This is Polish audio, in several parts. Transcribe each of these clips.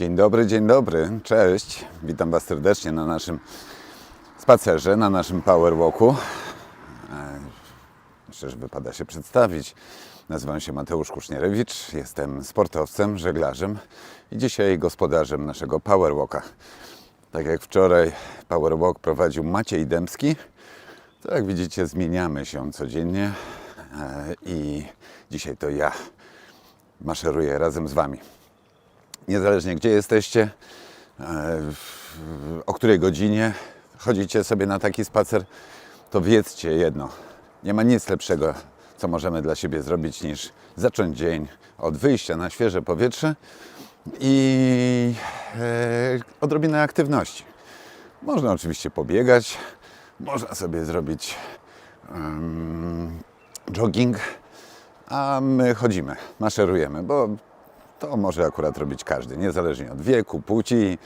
Dzień dobry, dzień dobry, cześć. Witam Was serdecznie na naszym spacerze, na naszym power walku. Myślę, że wypada się przedstawić. Nazywam się Mateusz Kusznierewicz, jestem sportowcem, żeglarzem i dzisiaj gospodarzem naszego power walka. Tak jak wczoraj power walk prowadził Maciej Dębski, to jak widzicie zmieniamy się codziennie e, i dzisiaj to ja maszeruję razem z Wami niezależnie gdzie jesteście, e, o której godzinie chodzicie sobie na taki spacer, to wiedzcie jedno. Nie ma nic lepszego, co możemy dla siebie zrobić, niż zacząć dzień od wyjścia na świeże powietrze i e, odrobinę aktywności. Można oczywiście pobiegać, można sobie zrobić em, jogging, a my chodzimy, maszerujemy, bo to może akurat robić każdy, niezależnie od wieku, płci,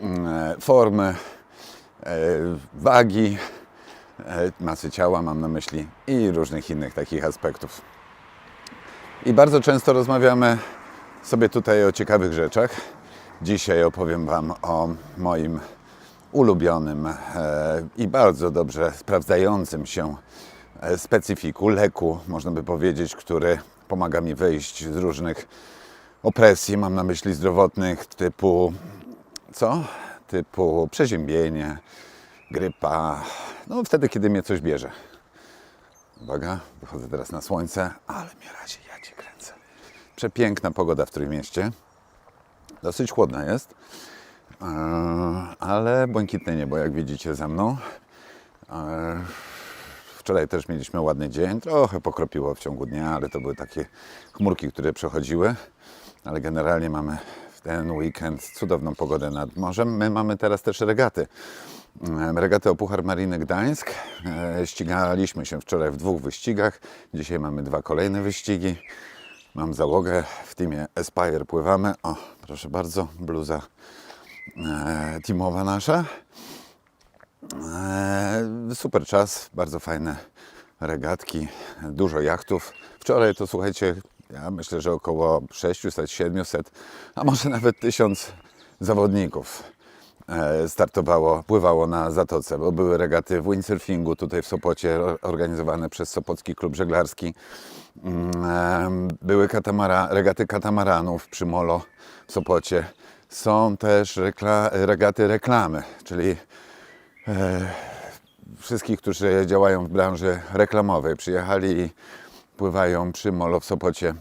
mm, e, formy, e, wagi, e, masy ciała mam na myśli i różnych innych takich aspektów. I bardzo często rozmawiamy sobie tutaj o ciekawych rzeczach. Dzisiaj opowiem Wam o moim ulubionym i bardzo dobrze sprawdzającym się specyfiku, leku, można by powiedzieć, który pomaga mi wyjść z różnych opresji, mam na myśli zdrowotnych typu co? Typu przeziębienie, grypa, no wtedy, kiedy mnie coś bierze. Uwaga, wychodzę teraz na słońce, ale mnie razi, ja Cię kręcę. Przepiękna pogoda w Trójmieście. Dosyć chłodna jest, Eee, ale błękitne niebo, jak widzicie za mną. Eee, Wczoraj też mieliśmy ładny dzień, trochę pokropiło w ciągu dnia, ale to były takie chmurki, które przechodziły. Ale generalnie mamy w ten weekend cudowną pogodę nad morzem. My mamy teraz też regaty. Em, Regaty o Puchar Mariny Gdańsk. E, Ścigaliśmy się wczoraj w dwóch wyścigach. Dzisiaj mamy dwa kolejne wyścigi. Mam załogę w teamie Aspire. Pływamy. O, proszę bardzo, bluza e, teamowa nasza. E, Super czas, bardzo fajne regatki, dużo jachtów. Wczoraj to słuchajcie, ja myślę, że około 600, 700, a może nawet 1000 zawodników e, startowało, pływało na Zatoce, bo były regaty w windsurfingu tutaj w Sopocie organizowane przez Sopocki Klub Żeglarski. Mm, em, Były katamara, regaty katamaranów przy Molo w Sopocie. Są też rekla, regaty reklamy, czyli wszystkich, którzy działają w branży reklamowej, przyjechali i pływają przy Molo w Sopocie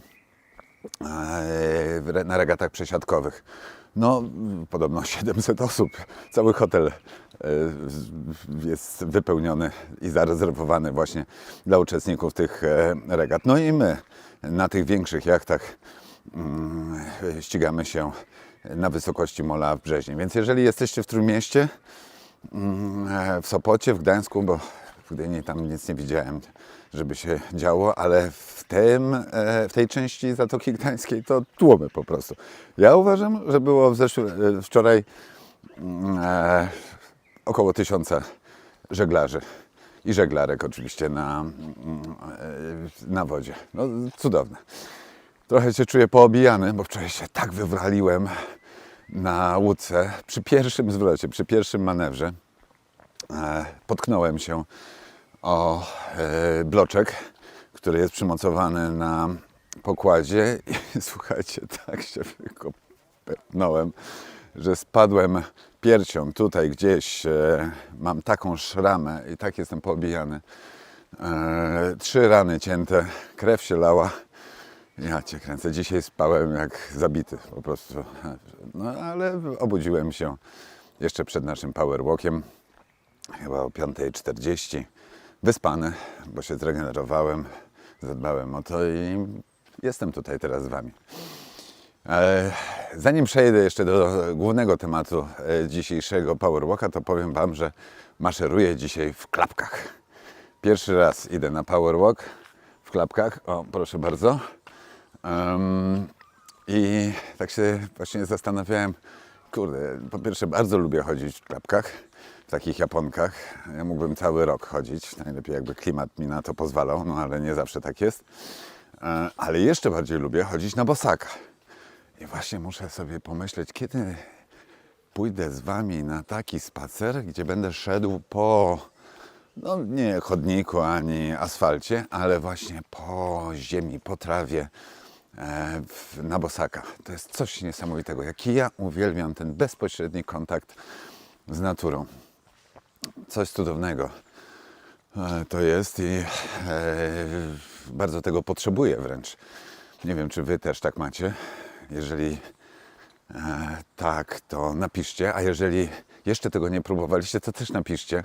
e, na regatach przesiadkowych. No, podobno 700 osób. Cały hotel e, jest wypełniony i zarezerwowany właśnie dla uczestników tych e, regat. No i my na tych większych jachtach mm, ścigamy się na wysokości Mola w Brzeźnie. Więc jeżeli jesteście w Trójmieście, Mm, w Sopocie, w Gdańsku, bo w Gdyni tam nic nie widziałem, żeby się działo, ale w, tym, e, w tej części Zatoki Gdańskiej to tłumy po prostu. Ja uważam, że było w e, wczoraj mm, e, około tysiąca żeglarzy i żeglarek oczywiście na, mm, e, na wodzie. No, cudowne. Trochę się czuję poobijany, bo wczoraj się tak wywraliłem na łódce przy pierwszym zwrocie, przy pierwszym manewrze. E, potknąłem się o e, bloczek, który jest przymocowany na pokładzie i słuchajcie, tak się wykopnąłem, że spadłem piersią tutaj gdzieś. E, mam taką szramę i tak jestem poobijany. E, trzy rany cięte, krew się lała. Ja cię kręcę. Dzisiaj spałem jak zabity po prostu. No ale obudziłem się jeszcze przed naszym power walkiem. Chyba o 5.40. Wyspany, bo się zregenerowałem, zadbałem o to i jestem tutaj teraz z Wami. E, Zanim przejdę jeszcze do głównego tematu e, dzisiejszego Power Walka, to powiem Wam, że maszeruję dzisiaj w klapkach. Pierwszy raz idę na Power Walk w klapkach. O, proszę bardzo. Em, I tak się właśnie zastanawiałem, kurde, po pierwsze bardzo lubię chodzić w klapkach, w takich japonkach. Ja mógłbym cały rok chodzić, najlepiej jakby klimat mi na to pozwalał, no ale nie zawsze tak jest. E, Ale jeszcze bardziej lubię chodzić na bosakach. I właśnie muszę sobie pomyśleć, kiedy pójdę z Wami na taki spacer, gdzie będę szedł po, no nie chodniku ani asfalcie, ale właśnie po ziemi, po trawie e, na bosaka. To jest coś niesamowitego. Jaki ja uwielbiam ten bezpośredni kontakt z naturą. Coś cudownego e, to jest i e, bardzo tego potrzebuję wręcz. Nie wiem, czy Wy też tak macie. Jeżeli e, tak, to napiszcie, a jeżeli jeszcze tego nie próbowaliście, to też napiszcie.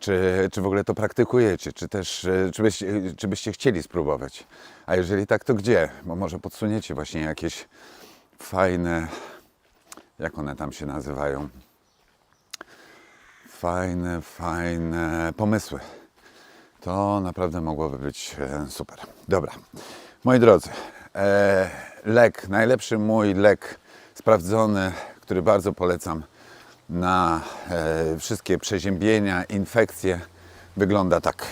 Czy, czy w ogóle to praktykujecie, czy też czy byście, czy byście chcieli spróbować. A jeżeli tak, to gdzie? Bo może podsuniecie właśnie jakieś fajne, jak one tam się nazywają? Fajne, fajne pomysły. To naprawdę mogłoby być e, super. Dobra, moi drodzy, e, lek, najlepszy mój lek sprawdzony, który bardzo polecam na e, wszystkie przeziębienia, infekcje, wygląda tak.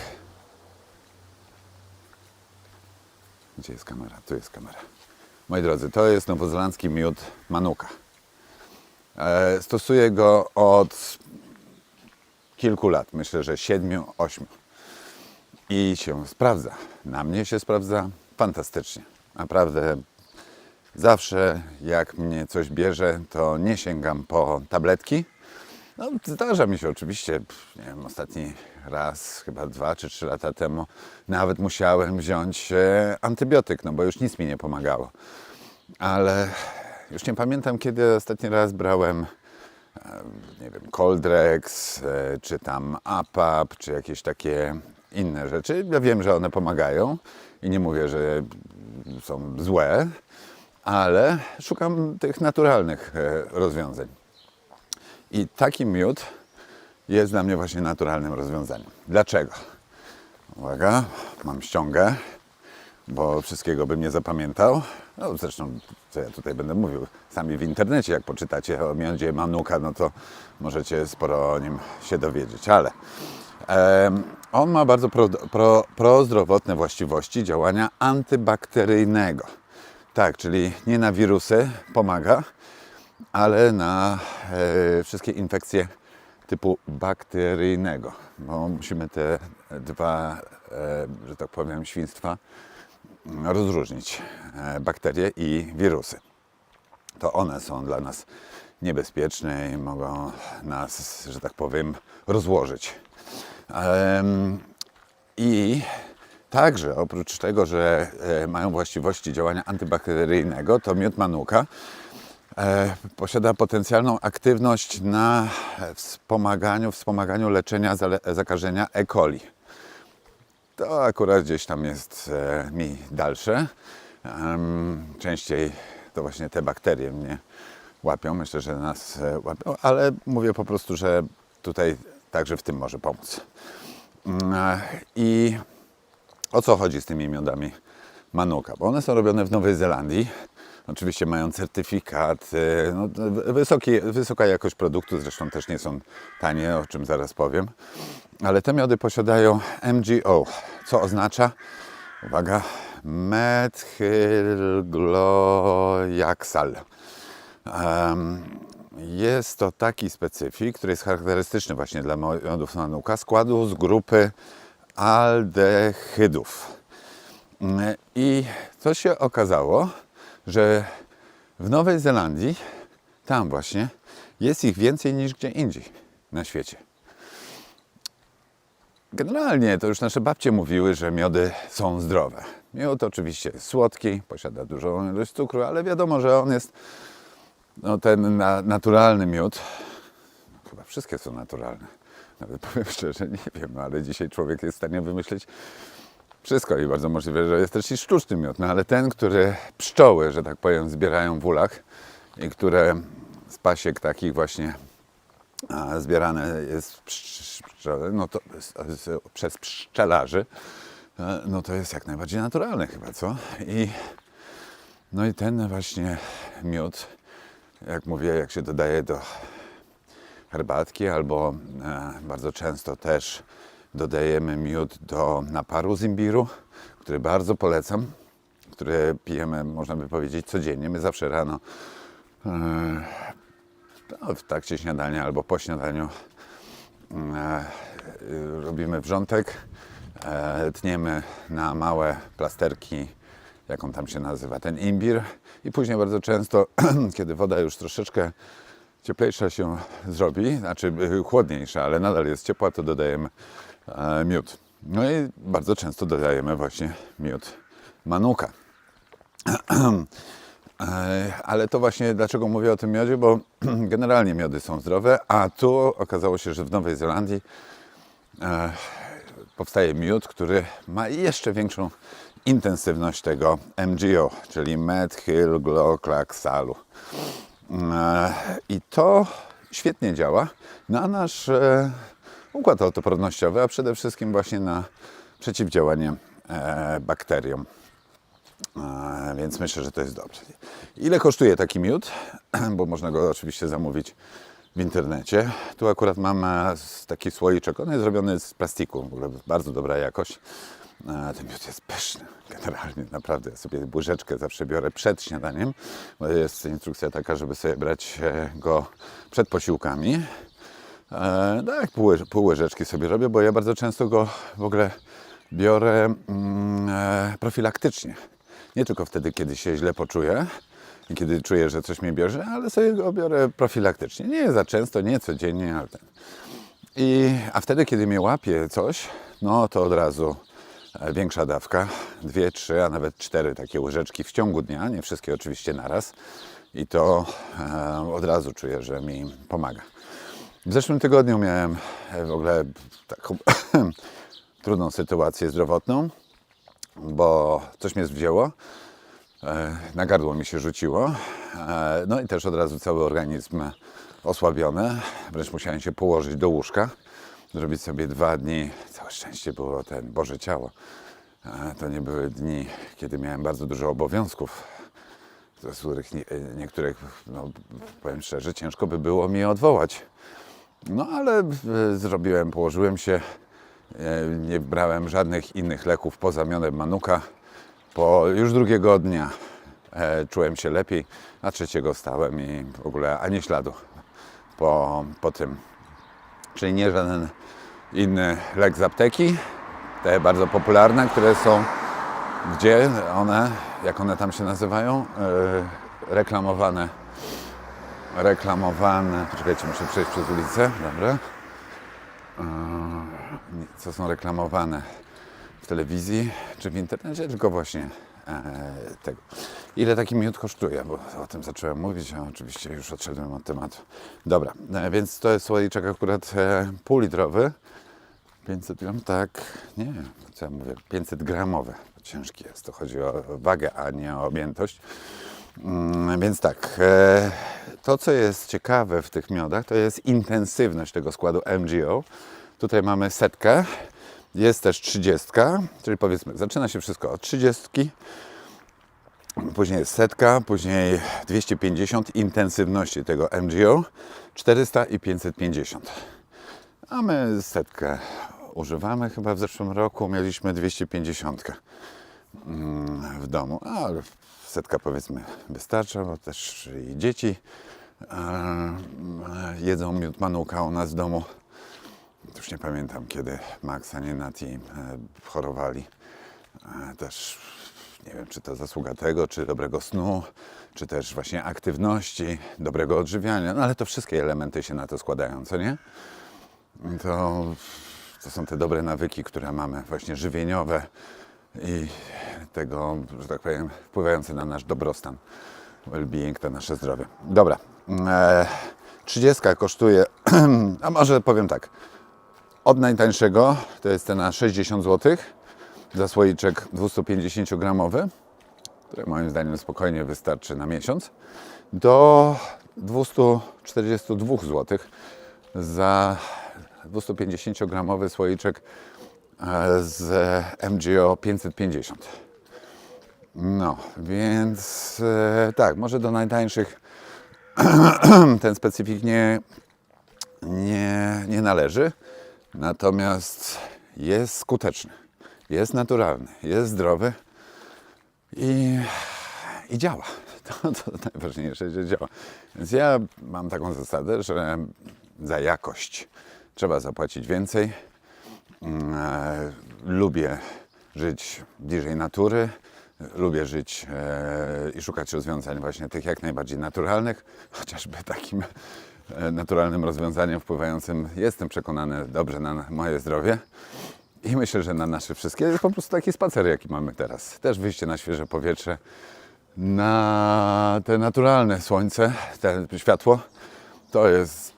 Gdzie jest kamera? Tu jest kamera. Moi drodzy, to jest nowozelandzki miód Manuka. Stosuję go od kilku lat, myślę, że siedmiu, ośmiu. I się sprawdza. Na mnie się sprawdza fantastycznie. Naprawdę zawsze jak mnie coś bierze, to nie sięgam po tabletki. No, zdarza mi się oczywiście, nie wiem, ostatni raz, chyba dwa czy trzy lata temu, nawet musiałem wziąć e, antybiotyk, no bo już nic mi nie pomagało. Ale już nie pamiętam, kiedy ostatni raz brałem nie wiem, Coldrex, e, czy tam APAP, czy jakieś takie inne rzeczy. Ja wiem, że one pomagają i nie mówię, że są złe, ale szukam tych naturalnych e, rozwiązań. I taki miód jest dla mnie właśnie naturalnym rozwiązaniem. Dlaczego? Uwaga, mam ściągę, bo wszystkiego bym nie zapamiętał. No zresztą, co ja tutaj będę mówił, sami w internecie, jak poczytacie o miodzie Manuka, no to możecie sporo o nim się dowiedzieć, ale on ma bardzo pro, pro, prozdrowotne właściwości działania antybakteryjnego. Tak, czyli nie na wirusy pomaga, ale na e, wszystkie infekcje typu bakteryjnego, bo musimy te dwa, e, że tak powiem, świństwa rozróżnić e, bakterie i wirusy. To one są dla nas niebezpieczne i mogą nas, że tak powiem, rozłożyć. I także oprócz tego, że e, mają właściwości działania antybakteryjnego, to miód manuka e, posiada potencjalną aktywność na wspomaganiu, wspomaganiu leczenia zakażenia E. coli. To akurat gdzieś tam jest e, mi dalsze. Częściej to właśnie te bakterie mnie łapią. Myślę, że nas e, łapią, ale mówię po prostu, że tutaj także w tym może pomóc. Mm, e, I o co chodzi z tymi miodami Manuka? Bo one są robione w Nowej Zelandii. Oczywiście mają certyfikat, e, no, wysoki, wysoka jakość produktu, zresztą też nie są tanie, o czym zaraz powiem. Ale te miody posiadają MGO, co oznacza, uwaga, methylglojaksal. Em, Jest to taki specyfik, który jest charakterystyczny właśnie dla miodów Manuka, składu z grupy aldehydów. I co się okazało, że w Nowej Zelandii, tam właśnie, jest ich więcej niż gdzie indziej na świecie. Generalnie to już nasze babcie mówiły, że miody są zdrowe. Miód oczywiście jest słodki, posiada dużą ilość cukru, ale wiadomo, że on jest no, ten na, naturalny miód. Chyba wszystkie są naturalne. Nawet powiem szczerze, nie wiem, ale dzisiaj człowiek jest w stanie wymyślić wszystko i bardzo możliwe, że jest też i sztuczny miód. No ale ten, który pszczoły, że tak powiem, zbierają w ulach i które z pasiek takich właśnie zbierane jest no to przez pszczelarzy, e, no to jest jak najbardziej naturalne chyba, co? I no i ten właśnie miód, jak mówię, jak się dodaje do herbatki albo e, bardzo często też dodajemy miód do naparu z imbiru, który bardzo polecam. które pijemy, można by powiedzieć, codziennie. My zawsze rano e, no, w trakcie śniadania albo po śniadaniu e, robimy wrzątek, e, tniemy na małe plasterki, jak on tam się nazywa, ten imbir i później bardzo często, kiedy woda już troszeczkę cieplejsza się zrobi, znaczy chłodniejsza, ale nadal jest ciepła, to dodajemy miód. No i bardzo często dodajemy właśnie miód manuka. E, Ale to właśnie dlaczego mówię o tym miodzie, bo generalnie miody są zdrowe, a tu okazało się, że w Nowej Zelandii e, powstaje miód, który ma jeszcze większą intensywność tego MGO, czyli methylglocalsalu. E, I to świetnie działa na nasz układ autopornościowy, a przede wszystkim właśnie na przeciwdziałanie e, bakteriom. E, Więc myślę, że to jest dobrze. Ile kosztuje taki miód? Bo można go oczywiście zamówić w internecie. Tu akurat mam e, taki słoiczek. On jest zrobiony z plastiku, w ogóle bardzo dobra jakość. E, Ten miód jest pyszny, generalnie, naprawdę. Ja sobie łyżeczkę zawsze biorę przed śniadaniem, bo jest instrukcja taka, żeby sobie brać e, go przed posiłkami. E, tak, pół, łyż- pół łyżeczki sobie robię, bo ja bardzo często go w ogóle biorę mm, e, profilaktycznie. Nie tylko wtedy, kiedy się źle poczuję i kiedy czuję, że coś mnie bierze, ale sobie go biorę profilaktycznie. Nie za często, nie codziennie, ale ten. I, a wtedy, kiedy mnie łapie coś, no to od razu e, większa dawka, dwie, trzy, a nawet cztery takie łyżeczki w ciągu dnia, nie wszystkie oczywiście naraz. I to e, od razu czuję, że mi pomaga. W zeszłym tygodniu miałem e, w ogóle taką trudną sytuację zdrowotną, bo coś mnie wzięło, e, na gardło mi się rzuciło, e, no i też od razu cały organizm osłabiony, wręcz musiałem się położyć do łóżka, zrobić sobie dwa dni, całe szczęście było ten Boże Ciało. To nie były dni, kiedy miałem bardzo dużo obowiązków, z których nie, niektórych, no, powiem szczerze, ciężko by było mi odwołać. No ale e, zrobiłem, położyłem się, e, nie brałem żadnych innych leków poza miodem manuka. Po już drugiego dnia e, czułem się lepiej, a trzeciego stałem i w ogóle ani śladu. Po, po tym. Czyli nie żaden inny lek z apteki, te bardzo popularne, które są, gdzie one, jak one tam się nazywają, reklamowane reklamowane. Poczekajcie, muszę przejść przez ulicę. Dobra. Eee, Co są reklamowane w telewizji czy w internecie, tylko właśnie e, tego. Ile taki miód kosztuje? Bo o tym zacząłem mówić, a oczywiście już odszedłem od tematu. Dobra, e, więc to jest słoiczek akurat e, półlitrowy. 500 gram, tak, nie, co ja mówię, 500 gramowy. Ciężki jest, to chodzi o wagę, a nie o objętość. Mm, Więc tak, e, to co jest ciekawe w tych miodach, to jest intensywność tego składu MGO. Tutaj mamy setkę, jest też trzydziestka, czyli powiedzmy, zaczyna się wszystko od trzydziestki, później jest setka, później 250 intensywności tego MGO, 400 i 550. A my setkę używamy chyba w zeszłym roku, mieliśmy 250 mm, w domu, ale setka powiedzmy wystarcza, bo też i dzieci jedzą miód manuka u nas w domu. Już nie pamiętam kiedy Max, a nie Nati e, chorowali. E, też nie wiem, czy to zasługa tego, czy dobrego snu, czy też właśnie aktywności, dobrego odżywiania, no ale to wszystkie elementy się na to składają, co nie? To, to są te dobre nawyki, które mamy, właśnie żywieniowe i tego, że tak powiem, wpływające na nasz dobrostan, well-being, na nasze zdrowie. Dobra, e, 30 kosztuje, a może powiem tak, od najtańszego, to jest cena 60 zł, za słoiczek 250 gramowy, który moim zdaniem spokojnie wystarczy na miesiąc, do 242 zł za 250-gramowy słoiczek z MGO 550. No, więc e, tak, może do najtańszych ten specyfik nie, nie, nie należy, natomiast jest skuteczny, jest naturalny, jest zdrowy I, i działa. To, to najważniejsze, że działa. Więc ja mam taką zasadę, że za jakość trzeba zapłacić więcej. Mm, e, Lubię żyć bliżej natury. Lubię żyć e, i szukać rozwiązań właśnie tych jak najbardziej naturalnych, chociażby takim e, naturalnym rozwiązaniem wpływającym, jestem przekonany, dobrze na moje zdrowie. I myślę, że na nasze wszystkie po prostu taki spacer, jaki mamy teraz. Też wyjście na świeże powietrze, na te naturalne słońce, te światło. To jest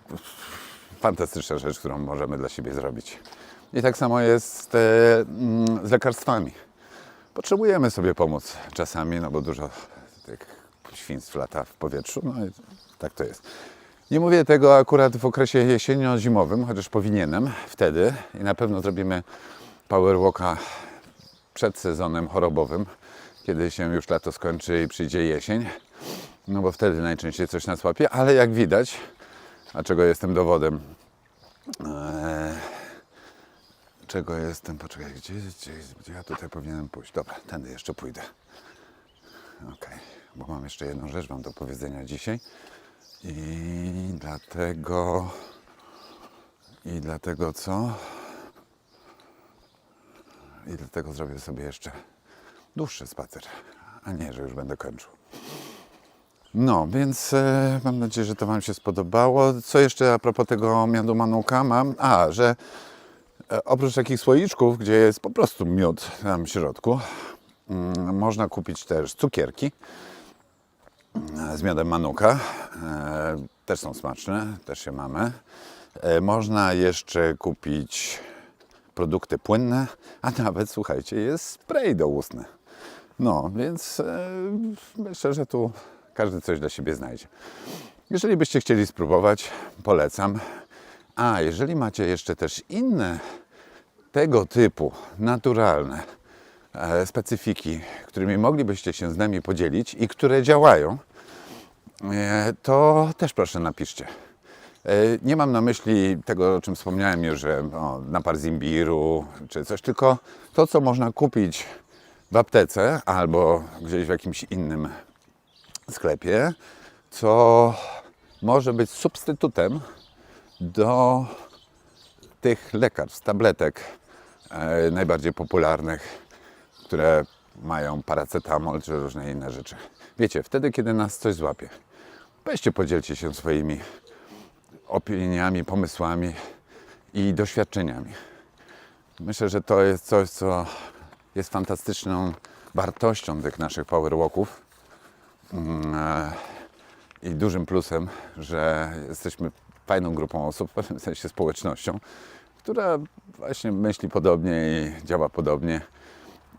fantastyczna rzecz, którą możemy dla siebie zrobić. I tak samo jest e, mm, z lekarstwami. Potrzebujemy sobie pomóc czasami, no bo dużo tych świństw lata w powietrzu, no i tak to jest. Nie mówię tego akurat w okresie jesienio-zimowym, chociaż powinienem wtedy i na pewno zrobimy power walka przed sezonem chorobowym, kiedy się już lato skończy i przyjdzie jesień, no bo wtedy najczęściej coś nas łapie, ale jak widać, a czego jestem dowodem, eee, czego jestem, poczekaj, gdzie, gdzie, gdzie ja tutaj powinienem pójść? Dobra, tędy jeszcze pójdę. Okej, bo mam jeszcze jedną rzecz wam do powiedzenia dzisiaj i dlatego i dlatego co? I dlatego zrobię sobie jeszcze dłuższy spacer, a nie, że już będę kończył. No, więc e, mam nadzieję, że to Wam się spodobało. Co jeszcze a propos tego miodu manuka mam? A, że oprócz takich słoiczków, gdzie jest po prostu miód tam w środku, mm, można kupić też cukierki e, z miodem manuka. E, też są smaczne, też je mamy. E, można jeszcze kupić produkty płynne, a nawet, słuchajcie, jest spray doustny. No, więc e, myślę, że tu każdy coś dla siebie znajdzie. Jeżeli byście chcieli spróbować, polecam. A jeżeli macie jeszcze też inne tego typu naturalne e, specyfiki, którymi moglibyście się z nami podzielić i które działają, e, to też proszę napiszcie. E, Nie mam na myśli tego, o czym wspomniałem już, że o, napar z imbiru czy coś, tylko to, co można kupić w aptece albo gdzieś w jakimś innym sklepie, co może być substytutem do tych lekarstw, tabletek e, najbardziej popularnych, które mają paracetamol czy różne inne rzeczy. Wiecie, wtedy, kiedy nas coś złapie, weźcie, podzielcie się swoimi opiniami, pomysłami i doświadczeniami. Myślę, że to jest coś, co jest fantastyczną wartością tych naszych powerwalków Mm, e, i dużym plusem, że jesteśmy fajną grupą osób, w pewnym sensie społecznością, która właśnie myśli podobnie i działa podobnie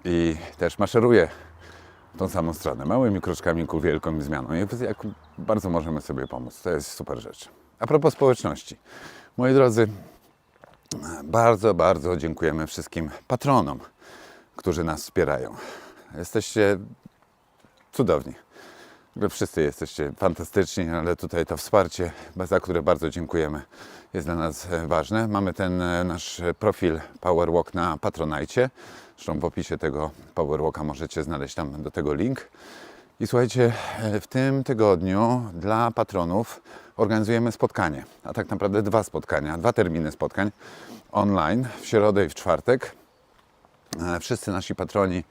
i też maszeruje tą samą stronę, małymi kroczkami ku wielką zmianą. I jak bardzo możemy sobie pomóc. To jest super rzecz. A propos społeczności. Moi drodzy, bardzo, bardzo dziękujemy wszystkim patronom, którzy nas wspierają. Jesteście cudowni. Wy wszyscy jesteście fantastyczni, ale tutaj to wsparcie, za które bardzo dziękujemy, jest dla nas e, ważne. Mamy ten e, nasz profil Powerwalk na Patronite. Zresztą w opisie tego Powerwalka możecie znaleźć tam do tego link. I słuchajcie, e, w tym tygodniu dla patronów organizujemy spotkanie, a tak naprawdę dwa spotkania, dwa terminy spotkań online w środę i w czwartek. Wszyscy nasi patroni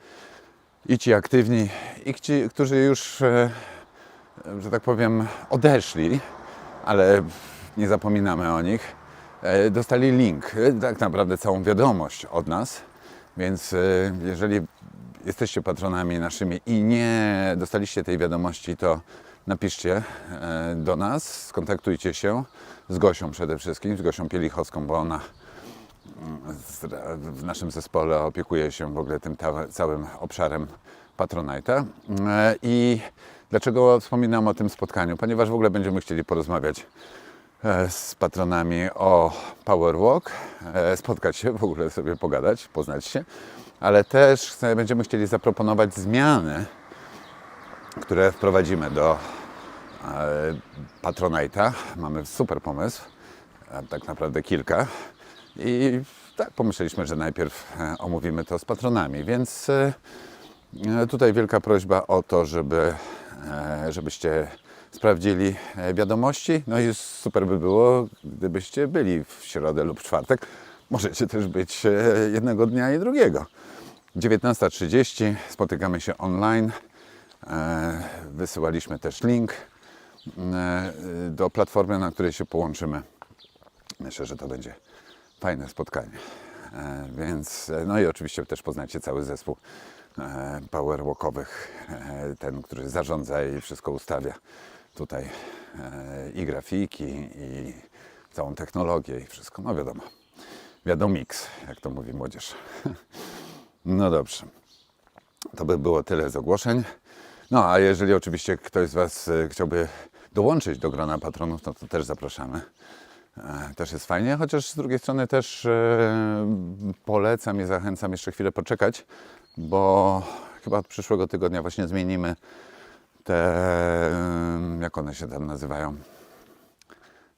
i ci aktywni, i ci, którzy już, że tak powiem, odeszli, ale nie zapominamy o nich, e, dostali link, e, tak naprawdę całą wiadomość od nas. Więc e, jeżeli jesteście patronami naszymi i nie dostaliście tej wiadomości, to napiszcie e, do nas, skontaktujcie się z Gosią przede wszystkim, z Gosią Pielichowską, bo ona z- w naszym zespole opiekuje się w ogóle tym całym obszarem Patronite'a. E, I dlaczego wspominam o tym spotkaniu? Ponieważ w ogóle będziemy chcieli porozmawiać e, z patronami o Powerwalk, e, spotkać się, w ogóle sobie pogadać, poznać się, ale też będziemy chcieli zaproponować zmiany, które wprowadzimy do e, Patronite'a. Mamy super pomysł, tak naprawdę kilka. I tak pomyśleliśmy, że najpierw omówimy to z patronami, więc Tutaj wielka prośba o to, żeby, e, żebyście sprawdzili e, wiadomości. No i super by było, gdybyście byli w środę lub czwartek. Możecie też być e, jednego dnia i drugiego. 19.30 spotykamy się online. E, Wysyłaliśmy też link e, do platformy, na której się połączymy. Myślę, że to będzie fajne spotkanie. E, Więc, e, no i oczywiście też poznacie cały zespół e, powerwalkowych, e, ten, który zarządza i wszystko ustawia. Tutaj e, i grafiki, i całą technologię, i wszystko. No wiadomo, wiadomix, jak to mówi młodzież. No dobrze. To by było tyle z ogłoszeń. No a jeżeli oczywiście ktoś z Was e, chciałby dołączyć do grona patronów, no to też zapraszamy. E, Też jest fajnie, chociaż z drugiej strony też e, polecam i zachęcam jeszcze chwilę poczekać, bo chyba od przyszłego tygodnia właśnie zmienimy te, jak one się tam nazywają,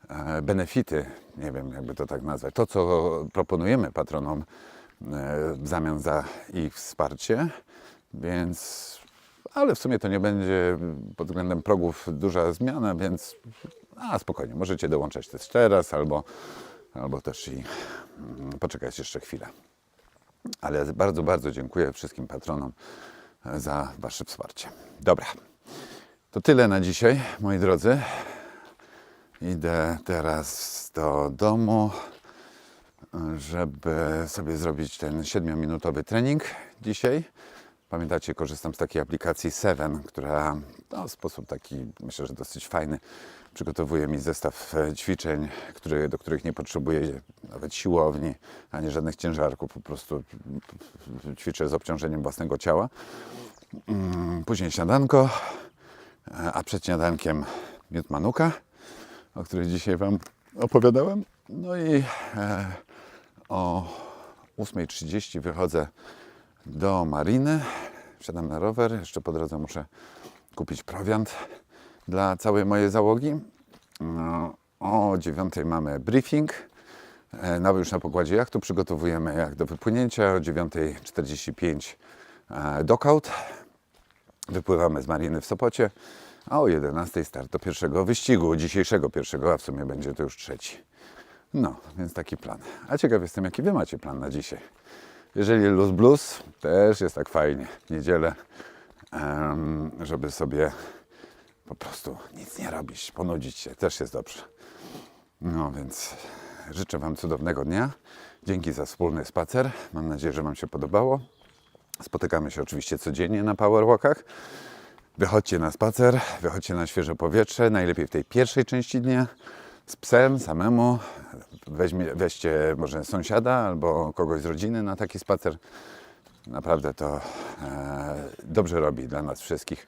e, benefity, nie wiem jakby to tak nazwać, to co proponujemy patronom e, w zamian za ich wsparcie, więc ale w sumie to nie będzie pod względem progów duża zmiana, więc a spokojnie, możecie dołączać też teraz albo, albo też i mm, poczekać jeszcze chwilę. Ale bardzo, bardzo dziękuję wszystkim patronom e, za Wasze wsparcie. Dobra, to tyle na dzisiaj, moi drodzy. Idę teraz do domu, żeby sobie zrobić ten 7-minutowy trening dzisiaj. Pamiętacie, korzystam z takiej aplikacji Seven, która no, w sposób taki, myślę, że dosyć fajny, przygotowuje mi zestaw e, ćwiczeń, który, do których nie potrzebuję nawet siłowni, ani żadnych ciężarków. Po prostu ćwiczę z obciążeniem własnego ciała. Mm, Później śniadanko, e, a przed śniadankiem miód manuka, o której dzisiaj Wam opowiadałem. No i e, o 8.30 wychodzę do mariny. Wsiadam na rower. Jeszcze po drodze muszę kupić prowiant dla całej mojej załogi. No, o 9.00 mamy briefing. No, już na pokładzie jachtu przygotowujemy jak do wypłynięcia. O 9.45 e, dockout. Wypływamy z mariny w Sopocie, a o 11 start do pierwszego wyścigu, dzisiejszego pierwszego, a w sumie będzie to już trzeci. No, więc taki plan. A ciekaw jestem, jaki Wy macie plan na dzisiaj. Jeżeli luz blues, też jest tak fajnie. Niedzielę, żeby sobie po prostu nic nie robić, ponudzić się, też jest dobrze. No więc życzę Wam cudownego dnia. Dzięki za wspólny spacer. Mam nadzieję, że Wam się podobało. Spotykamy się oczywiście codziennie na powerwalkach. Wychodźcie na spacer, wychodźcie na świeże powietrze, najlepiej w tej pierwszej części dnia z psem samemu. Weźmie, weźcie może sąsiada albo kogoś z rodziny na taki spacer. Naprawdę to e, dobrze robi dla nas wszystkich.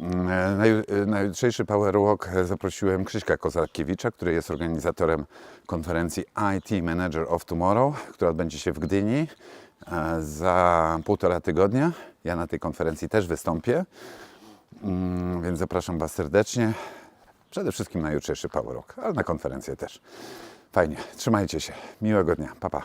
Mm, Na, ju- na jutrzejszy Power Walk zaprosiłem Krzyśka Kozakiewicza, który jest organizatorem konferencji IT Manager of Tomorrow, która odbędzie się w Gdyni e, za półtora tygodnia. Ja na tej konferencji też wystąpię, Mm, więc zapraszam Was serdecznie. Przede wszystkim na jutrzejszy Power Walk, ale na konferencję też. Fajnie, trzymajcie się. Miłego dnia. Pa, pa.